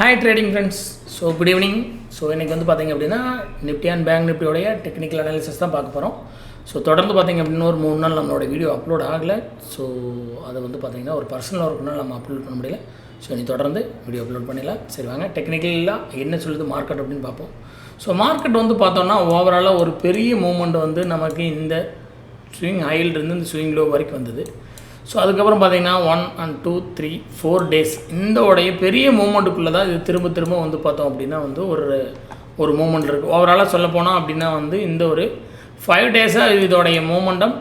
Hi trading friends so good evening so இன்றைக்கி வந்து பார்த்தீங்க அப்படின்னா நிஃப்டி அண்ட் பேங்க் நிஃப்டியோடைய டெக்னிக்கல் அனாலிசிஸ் தான் பார்க்க போகிறோம் ஸோ தொடர்ந்து பார்த்தீங்க அப்படின்னா ஒரு மூணு நாள் நம்மளோட வீடியோ அப்லோட் ஆகலை. ஸோ அதை வந்து பார்த்தீங்கன்னா ஒரு பர்சனல் ஒர்க்குனால நம்ம அப்லோட் பண்ண முடியல. ஸோ நீ தொடர்ந்து வீடியோ அப்லோட் பண்ணிடலாம். சரி வாங்க. டெக்னிக்கலாக என்ன சொல்லுது மார்க்கெட் அப்படின்னு பார்ப்போம். ஸோ மார்க்கெட் வந்து பார்த்தோம்னா ஓவராலாக ஒரு பெரிய மூமெண்ட் வந்து நமக்கு இந்த ஸ்விங் ஹையிலிருந்து இந்த ஸ்விங் லோ வரைக்கும் வந்தது. ஸோ அதுக்கப்புறம் பார்த்தீங்கன்னா one and two three four days இந்த உடைய பெரிய மூமெண்ட்டுக்குள்ளே தான் இது திரும்ப திரும்ப வந்து பார்த்தோம் அப்படின்னா வந்து ஒரு ஒரு மூமெண்ட் இருக்குது ஓவராலாக சொல்ல அப்படின்னா வந்து இந்த ஒரு ஃபைவ் டேஸாக இதோடைய மூமெண்டம்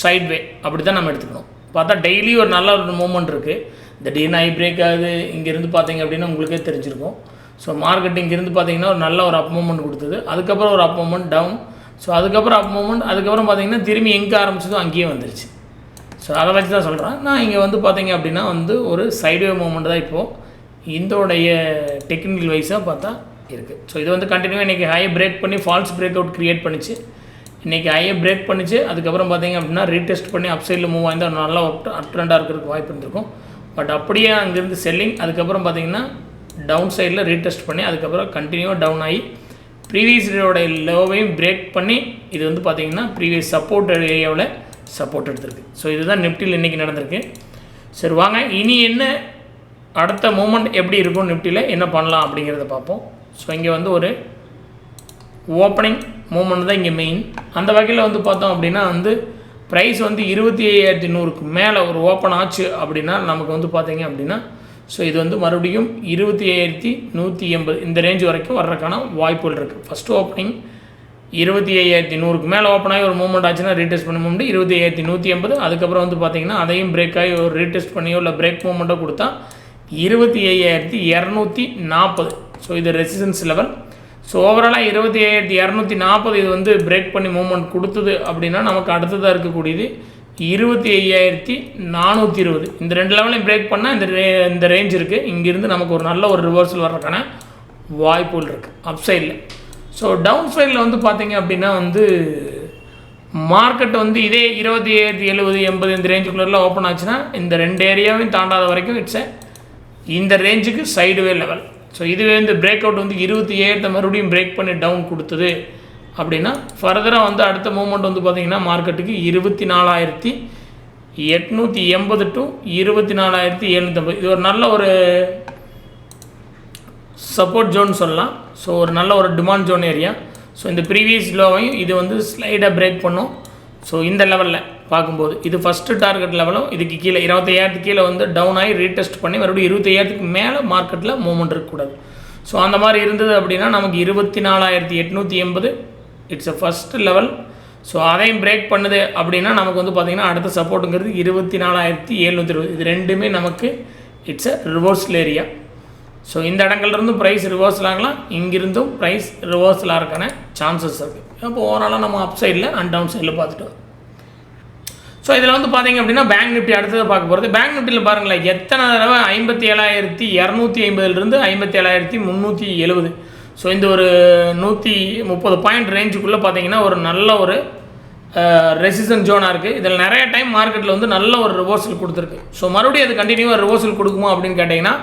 சைட்வே அப்படி தான் நம்ம எடுத்துக்கணும். பார்த்தா டெய்லி ஒரு நல்ல ஒரு மூமெண்ட் இருக்குது திடீர்னு ஐ பிரேக் ஆகுது. இங்கேருந்து பார்த்தீங்க அப்படின்னா உங்களுக்கே தெரிஞ்சிருக்கும். ஸோ மார்க்கெட் இங்கேருந்து பார்த்தீங்கன்னா ஒரு நல்ல ஒரு அப் மூமெண்ட் கொடுத்தது. அதுக்கப்புறம் ஒரு அப் மூமெண்ட் டவுன் ஸோ அதுக்கப்புறம் அப் மூமெண்ட் அதுக்கப்புறம் பார்த்தீங்கன்னா திரும்பி எங்கே ஆரம்பிச்சதோ அங்கேயே வந்துருச்சு. ஸோ அதை வச்சு தான் சொல்கிறேன் நான் இங்கே வந்து பார்த்தீங்க அப்படின்னா வந்து ஒரு சைடுவே மூமெண்ட் தான் இப்போது இந்தோடைய டெக்னிக்கல் வைஸாக பார்த்தா இருக்குது ஸோ இது வந்து கண்டினியூ இன்றைக்கி ஹையை பிரேக் பண்ணி ஃபால்ஸ் பிரேக் அவுட் க்ரியேட் பண்ணிச்சு இன்றைக்கி ஹையை பிரேக் பண்ணிச்சு. அதுக்கப்புறம் பார்த்தீங்க அப்படின்னா ரீடெஸ்ட் பண்ணி அப் சைடில் மூவ் ஆயிருந்தால் நல்லா அட்ரெண்டாக இருக்கிறதுக்கு வாய்ப்பு இருந்திருக்கும். பட் அப்படியே அங்கேருந்து செல்லிங் அதுக்கப்புறம் பார்த்தீங்கன்னா டவுன் சைடில் ரீடெஸ்ட் பண்ணி அதுக்கப்புறம் கண்டினியூவாக டவுன் ஆகி ப்ரீவியஸ் டேயோட லோவையும் பிரேக் பண்ணி இது வந்து பார்த்தீங்கன்னா ப்ரீவியஸ் சப்போர்ட் ஏரியாவில் சப்போர்ட் எடுத்திருக்கு. ஸோ இதுதான் நிஃப்டியில் இன்றைக்கி நடந்திருக்கு. சரி வாங்க. இனி என்ன அடுத்த மூமெண்ட் எப்படி இருக்கும் நிஃப்டியில் என்ன பண்ணலாம் அப்படிங்கிறத பார்ப்போம். ஸோ இங்கே வந்து ஒரு ஓப்பனிங் மூமெண்ட் தான் இங்கே மெயின் அந்த வகையில் வந்து பார்த்தோம் அப்படின்னா வந்து ப்ரைஸ் வந்து இருபத்தி ஐயாயிரத்தி நூறுக்கு மேலே ஒரு ஓப்பன் ஆச்சு அப்படின்னா நமக்கு வந்து பார்த்தீங்க அப்படின்னா ஸோ இது வந்து மறுபடியும் இருபத்தி ஐயாயிரத்தி நூற்றி எண்பது இந்த ரேஞ்ச் வரைக்கும் வர்றதுக்கான வாய்ப்புகள் இருக்குது ஃபஸ்ட்டு ஓப்பனிங் இருபத்தி ஐயாயிரத்தி நூறுக்கு மேலே ஓப்பன் ஆகி ஒரு மூவ்மெண்ட் ஆச்சுன்னா ரீடெஸ்ட் பண்ண மூமெண்ட் இருபத்தி ஐயாயிரத்தி நூற்றி எண்பது அதுக்கப்புறம் வந்து பார்த்தீங்கன்னா அதையும் பிரேக் ஆகி ஒரு ரீடெஸ்ட் பண்ணியோ இல்லை பிரேக் மூமெண்ட்டோ கொடுத்தா இருபத்தி ஐயாயிரத்தி இரநூத்தி நாற்பது ஸோ இது ரெசிஸ்டன்ஸ் லெவல் ஸோ ஓவராலாக இருபத்தி ஐயாயிரத்தி இரநூத்தி நாற்பது இது வந்து பிரேக் பண்ணி மூமெண்ட் கொடுத்தது அப்படின்னா நமக்கு அடுத்ததாக இருக்கக்கூடியது இருபத்தி ஐயாயிரத்தி நானூற்றி இருபது. இந்த ரெண்டு லெவலையும் பிரேக் பண்ணால் இந்த ரே இந்த ரேஞ்ச் இருக்குது இங்கேருந்து நமக்கு ஒரு நல்ல ஒரு ரிவர்சல் வர்றதுக்கான வாய்ப்புகள் இருக்குது அப்சைடில் ஸோ டவுன் சைடில் வந்து பார்த்தீங்க அப்படின்னா வந்து மார்க்கெட் வந்து இதே இருபத்தி ஏழு எழுபது எண்பது இந்த ரேஞ்சுக்குள்ளே ஓப்பன் ஆச்சுன்னா இந்த ரெண்டு ஏரியாவையும் தாண்டாத வரைக்கும் இட்ஸ் இந்த ரேஞ்சுக்கு சைடுவே லெவல் ஸோ இதுவே இந்த பிரேக் அவுட் வந்து இருபத்தி ஏழு மறுபடியும் பிரேக் பண்ணி டவுன் கொடுத்தது. அப்படின்னா ஃபர்தராக வந்து அடுத்த மூமெண்ட் வந்து பார்த்திங்கன்னா மார்க்கெட்டுக்கு இருபத்தி நாலாயிரத்தி எட்நூற்றி எண்பது டு இருபத்தி நாலாயிரத்தி எழுநூற்றம்பது இது ஒரு நல்ல ஒரு சப்போர்ட் ஜோன் சொல்லலாம். ஸோ ஒரு நல்ல ஒரு டிமாண்ட் ஜோன் ஏரியா ஸோ இந்த ப்ரீவியஸ் லோவையும் இது வந்து ஸ்லைடாக பிரேக் பண்ணும். ஸோ இந்த லெவலில் பார்க்கும்போது இது ஃபஸ்ட்டு டார்கெட் லெவலும் இதுக்கு கீழே இருபத்தையாயிரத்துக்கு கீழே வந்து டவுன் ஆகி ரீடெஸ்ட் பண்ணி மறுபடியும் இருபத்தையாயிரத்துக்கு மேலே மார்க்கெட்டில் மூவ்மெண்ட் இருக்கக்கூடாது. ஸோ அந்த மாதிரி இருந்தது அப்படின்னா நமக்கு இருபத்தி நாலாயிரத்தி எட்நூற்றி எண்பது it's a first level so அதையும் பிரேக் பண்ணுது அப்படின்னா நமக்கு வந்து பார்த்திங்கன்னா அடுத்த சப்போர்ட்டுங்கிறது இருபத்தி நாலாயிரத்தி எழுநூற்றி இருபது. இது ரெண்டுமே நமக்கு it's a reversal area so இந்த இடங்கள்லேருந்து ப்ரைஸ் ரிவர்சல் ஆகலாம் இங்கிருந்தும் ப்ரைஸ் ரிவர்ஸில் இருக்கான சான்சஸ் இருக்குது அப்போ ஓவராலாக நம்ம அப் சைடில் அண்ட் டவுன் சைடில் பார்த்துட்டு ஸோ இதில் வந்து பார்த்தீங்க அப்படின்னா பேங்க் நிஃப்டி அடுத்தது பார்க்க போகிறது பேங்க் நிஃப்டியில் பாருங்களேன் எத்தனை தடவை ஐம்பத்தி ஏழாயிரத்தி இரநூத்தி ஐம்பதுலேருந்து ஐம்பத்தி ஏழாயிரத்தி முந்நூற்றி எழுபது ஸோ இந்த ஒரு நூற்றி முப்பது பாயிண்ட் ரேஞ்சுக்குள்ளே பார்த்தீங்கன்னா ஒரு நல்ல ஒரு ரெசிஸ்டன் ஜோனாக இருக்குது இதில் நிறைய டைம் மார்க்கெட்டில் வந்து நல்ல ஒரு ரிவர்சல் கொடுத்துருக்கு. ஸோ மறுபடியும் அது கண்டினியூவாக ரிவர்சல் கொடுக்குமா அப்படின்னு கேட்டிங்கன்னா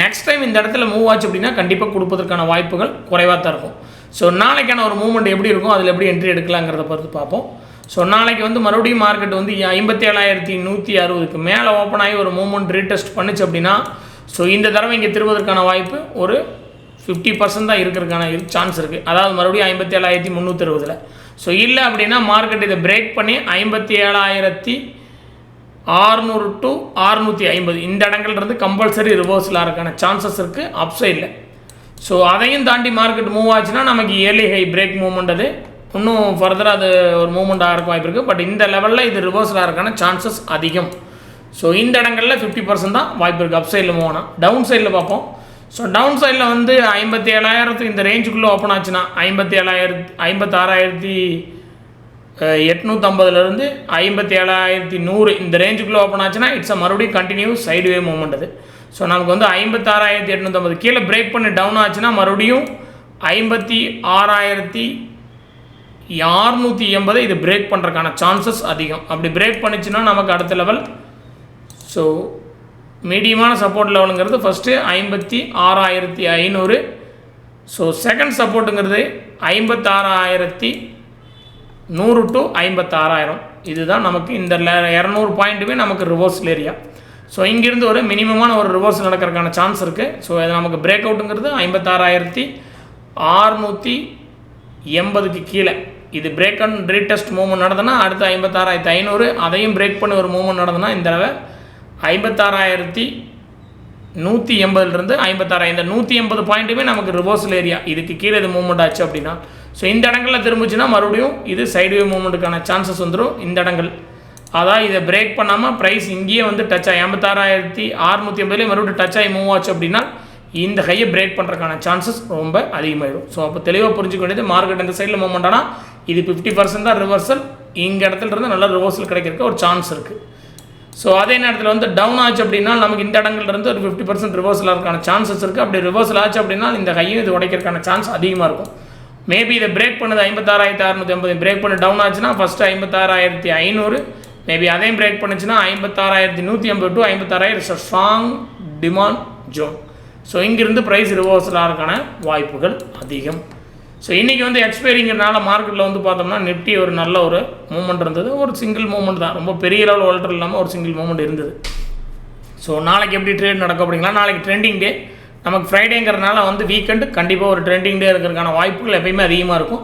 நெக்ஸ்ட் டைம் இந்த இடத்துல மூவ் ஆச்சு அப்படின்னா கண்டிப்பாக கொடுப்பதற்கான வாய்ப்புகள் குறைவாக தான் இருக்கும். ஸோ நாளைக்கான ஒரு மூவ்மெண்ட் எப்படி இருக்கும் அதில் எப்படி என்ட்ரி எடுக்கலாங்கிறத பொறுத்து பார்ப்போம். ஸோ நாளைக்கு வந்து மறுபடியும் மார்க்கெட் வந்து ஐம்பத்தி ஏழாயிரத்தி நூற்றி அறுபதுக்கு மேலே ஓப்பன் ஆகி ஒரு மூவ்மெண்ட் ரீடெஸ்ட் பண்ணுச்சு அப்படின்னா ஸோ இந்த தடவை இங்கே திருவதற்கான வாய்ப்பு ஒரு ஃபிஃப்டி பர்சன்ட் தான் இருக்கிறதுக்கான சான்ஸ் இருக்குது அதாவது மறுபடியும் ஐம்பத்தி ஏழாயிரத்தி முந்நூற்றி அறுபதில். ஸோ இல்லை அப்படின்னா மார்க்கெட் இதை பிரேக் பண்ணி ஐம்பத்தி ஏழாயிரத்தி ஆறுநூறு டு ஆறுநூற்றி ஐம்பது. இந்த இடங்கள்லேருந்து கம்பல்சரி ரிவர்ஸில் இருக்கான சான்சஸ் இருக்குது அப் சைடில் ஸோ அதையும் தாண்டி மார்க்கெட் மூவ் ஆச்சுன்னா நமக்கு ஏர்லி ஹை பிரேக் மூவ்மெண்ட் அது. இன்னும் ஃபர்தராக அது ஒரு மூவ்மெண்ட் ஆகிறக்கு வாய்ப்பு இருக்குது பட் இந்த லெவலில் இது ரிவர்ஸில் இருக்கான சான்சஸ் அதிகம். ஸோ இந்த இடங்களில் ஃபிஃப்டி பர்சன்ட் தான் வாய்ப்பு இருக்குது அப் சைடில் மூவ் ஆனால் டவுன் சைடில் பார்ப்போம். ஸோ டவுன் சைடில் வந்து ஐம்பத்தி ஏழாயிரத்து இந்த ரேஞ்சுக்குள்ளே ஓப்பன் ஆச்சுன்னா ஐம்பத்தி ஏழாயிரத்து ஐம்பத்தாறாயிரத்தி எட்நூற்றம்பதுலேருந்து ஐம்பத்தி ஏழாயிரத்தி நூறு இந்த ரேஞ்சுக்குள்ளே ஓப்பன் ஆச்சுன்னா இட்ஸ் அ மறுபடியும் கண்டினியூ சைடுவே மூவ்மெண்ட் அது. ஸோ நமக்கு வந்து ஐம்பத்தாறாயிரத்தி எட்நூற்றம்பது கீழே பிரேக் பண்ணி டவுன் ஆச்சுன்னா மறுபடியும் ஐம்பத்தி ஆறாயிரத்தி அறுநூற்றி எண்பது இது பிரேக் பண்ணுறதுக்கான சான்சஸ் அதிகம். அப்படி பிரேக் பண்ணிச்சுன்னா நமக்கு அடுத்த லெவல் ஸோ மீடியமான சப்போர்ட் லெவலுங்கிறது ஃபஸ்ட்டு ஐம்பத்தி ஆறாயிரத்தி ஐநூறு. ஸோ செகண்ட் சப்போர்ட்டுங்கிறது ஐம்பத்தாறாயிரத்தி நூறு டு ஐம்பத்தாறாயிரம். இதுதான் நமக்கு இந்த இரநூறு பாயிண்ட்டுமே நமக்கு ரிவர்ஸில் ஏரியா ஸோ இங்கேருந்து ஒரு மினிமமான ஒரு ரிவர்ஸ் நடக்கிறதுக்கான சான்ஸ் இருக்குது ஸோ இது நமக்கு பிரேக் அவுட்டுங்கிறது ஐம்பத்தாறாயிரத்தி ஆறுநூற்றி எண்பதுக்கு கீழே. இது பிரேக் அண்ட் ரீடெஸ்ட் மூவ்மெண்ட் நடந்ததுன்னா அடுத்து ஐம்பத்தாறாயிரத்தி ஐநூறு அதையும் பிரேக் பண்ணி ஒரு மூவ்மெண்ட் நடந்ததுன்னா இந்த தடவை ஐம்பத்தாறாயிரத்தி நூற்றி எண்பதுலேருந்து ஐம்பத்தாறாயிரம் இந்த நூற்றி எண்பது பாயிண்ட்டுமே நமக்கு ரிவர்ஸில் ஏரியா இதுக்கு கீழே இது மூவ்மெண்ட் ஆச்சு அப்படின்னா ஸோ இந்த இடங்களில் திரும்பிச்சுன்னா மறுபடியும் இது சைடுவே மூமெண்ட்டுக்கான சான்சஸ் வந்துடும் இந்த இடங்கள். அதான் இதை பிரேக் பண்ணாமல் ப்ரைஸ் இங்கேயே வந்து டச் ஆகி ஐம்பத்தாறாயிரத்தி அறுநூற்றி ஐம்பதுலேயே மறுபடியும் டச் ஆகி மூவ் ஆச்சு அப்படின்னா இந்த ஹையை பிரேக் பண்ணுறதுக்கான சான்சஸ் ரொம்ப அதிகமாகிடும் ஸோ அப்போ தெளிவாக புரிஞ்சுக்க வேண்டியது மார்க்கெட் இந்த சைடில் மூவ்மெண்ட் ஆனால் இது ஃபிஃப்டி பர்சன்ட் தான் ரிவர்சல் இங்கே இடத்துல இருந்து நல்ல ரிவர்சல் கிடைக்கிறதுக்கு ஒரு சான்ஸ் இருக்குது ஸோ அதே நேரத்தில் வந்து டவுன் ஆச்சு அப்படின்னா நமக்கு இந்த இடங்கள்லேருந்து ஒரு ஃபிஃப்டி பர்சன்ட் ரிவர்சல் ஆகிறதுக்கான சான்சஸ் இருக்குது அப்படி ரிவர்சல் ஆச்சு அப்படின்னா இந்த கையும் இது உடைக்கிறதுக்கான சான்ஸ் அதிகமாக இருக்கும். மேபி இதை பிரேக் பண்ணது ஐம்பத்தாறாயிரத்தி அறுநூற்றி ஐம்பது. பிரேக் பண்ண டவுன் ஆச்சுன்னா ஃபஸ்ட்டு ஐம்பத்தாறாயிரத்தி ஐநூறு. மேபி அதையும் பிரேக் பண்ணுச்சுன்னா ஐம்பத்தாறாயிரத்தி நூற்றி ஐம்பது டு ஐம்பத்தாறாயிரம். ஸ்ட்ராங் டிமாண்ட் ஜோன் ஸோ இங்கிருந்து ப்ரைஸ் ரிவர்சலாகிறதுக்கான வாய்ப்புகள் அதிகம். ஸோ இன்றைக்கி வந்து எக்ஸ்பைரிங்கிறனால மார்க்கெட்டில் வந்து பார்த்தோம்னா நிஃப்டி ஒரு நல்ல ஒரு மூமெண்ட் இருந்தது. ஒரு சிங்கிள் மூமெண்ட் தான். ரொம்ப பெரிய லெவல் வளர்ட்டு இல்லாமல் ஒரு சிங்கிள் மூமெண்ட் இருந்தது. ஸோ நாளைக்கு எப்படி ட்ரேட் நடக்கும் அப்படிங்களா நாளைக்கு ட்ரெண்டிங் டே நமக்கு ஃப்ரைடேங்கிறதுனால வந்து வீக்கெண்டு கண்டிப்பாக ஒரு ட்ரெண்டிங் டே இருக்கிறதுக்கான வாய்ப்புகள் எப்பயுமே அதிகமாக இருக்கும்.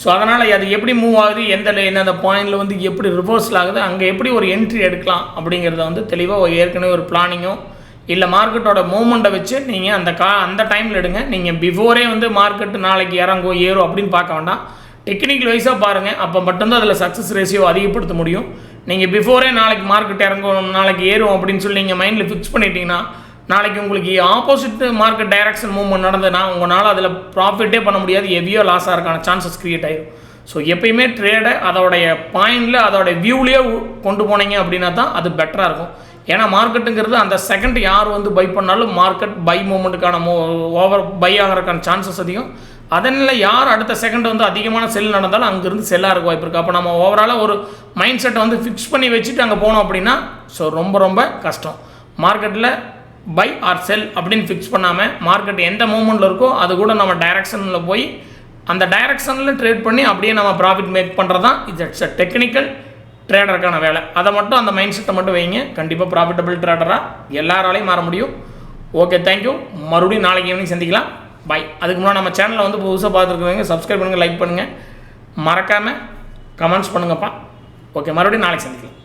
ஸோ அதனால் அது எப்படி மூவ் ஆகுது எந்த எந்தெந்த பாயிண்டில் வந்து எப்படி ரிவர்ஸில் ஆகுது அங்கே எப்படி ஒரு என்ட்ரி எடுக்கலாம் அப்படிங்கிறத வந்து தெளிவாக ஏற்கனவே ஒரு பிளானிங்கோ இல்லை மார்க்கெட்டோட மூமெண்ட்டை வச்சு நீங்கள் அந்த கா அந்த டைமில் எடுங்க. நீங்கள் பிஃபோரே வந்து மார்க்கெட்டு நாளைக்கு இறங்கும் ஏறும் அப்படின்னு பார்க்க வேண்டாம். டெக்னிக்கல் வைஸாக பாருங்கள் அப்போ மட்டும்தான் அதில் சக்ஸஸ் ரேஷியோ அதிகப்படுத்த முடியும். நீங்கள் பிஃபோரே நாளைக்கு மார்க்கெட் இறங்கும் நாளைக்கு ஏறும் அப்படின்னு சொல்லி நீங்கள் மைண்டில் ஃபிக்ஸ் பண்ணிட்டீங்கன்னா நாளைக்கு உங்களுக்கு ஆப்போசிட் மார்க்கெட் டைரக்ஷன் மூவ்மெண்ட் நடந்ததுன்னா உங்களால் அதில் ப்ராஃபிட்டே பண்ண முடியாது எவ்வியோ லாஸ் இருக்கான சான்சஸ் க்ரியேட் ஆகிடும் ஸோ எப்பயுமே ட்ரேடை அதோடைய பாயிண்டில் அதோடைய வியூலேயே கொண்டு போனீங்க அப்படின்னா தான் அது பெட்டராக இருக்கும். ஏன்னா மார்க்கெட்டுங்கிறது அந்த செகண்ட் யார் வந்து பை பண்ணாலும் மார்க்கெட் பை மூமெண்ட்டுக்கான மூ ஓவர் பை ஆகிறதுக்கான சான்சஸ் அதிகம். அதனால் யார் அடுத்த செகண்ட் வந்து அதிகமான செல் நடந்தாலும் அங்கேருந்து செல்லாக இருக்க வாய்ப்பு இருக்குது அப்போ நம்ம ஓவராலாக ஒரு மைண்ட் செட்டை வந்து ஃபிக்ஸ் பண்ணி வச்சுட்டு அங்கே போனோம் அப்படின்னா ஸோ ரொம்ப ரொம்ப கஷ்டம். மார்க்கெட்டில் பை ஆர் செல் அப்படின்னு ஃபிக்ஸ் பண்ணாமல் மார்க்கெட் எந்த மூமெண்ட்டில் இருக்கோ அது கூட நம்ம டைரக்ஷனில் போய் அந்த டைரக்ஷனில் ட்ரேட் பண்ணி அப்படியே நம்ம ப்ராஃபிட் மேக் பண்ணுறது தான் இட்ஸ் அ டெக்னிக்கல் ட்ரேடருக்கான வேலை. அதை மட்டும் அந்த மைண்ட் செட்டை மட்டும் வைங்க. கண்டிப்பாக ப்ராஃபிட்டபிள் ட்ரேடராக எல்லாராலையும் மாற முடியும். ஓகே தேங்க்யூ மறுபடியும் நாளைக்கு ஈவினிங் சந்திக்கலாம். பை அதுக்கு முன்னாடி நம்ம சேனலை வந்து புதுசாக பார்த்துருக்குறவங்க சப்ஸ்கிரைப் பண்ணுங்கள் லைக் பண்ணுங்கள் மறக்காமல் கமெண்ட்ஸ் பண்ணுங்கப்பா. ஓகே மறுபடியும் நாளைக்கு சந்திக்கலாம்.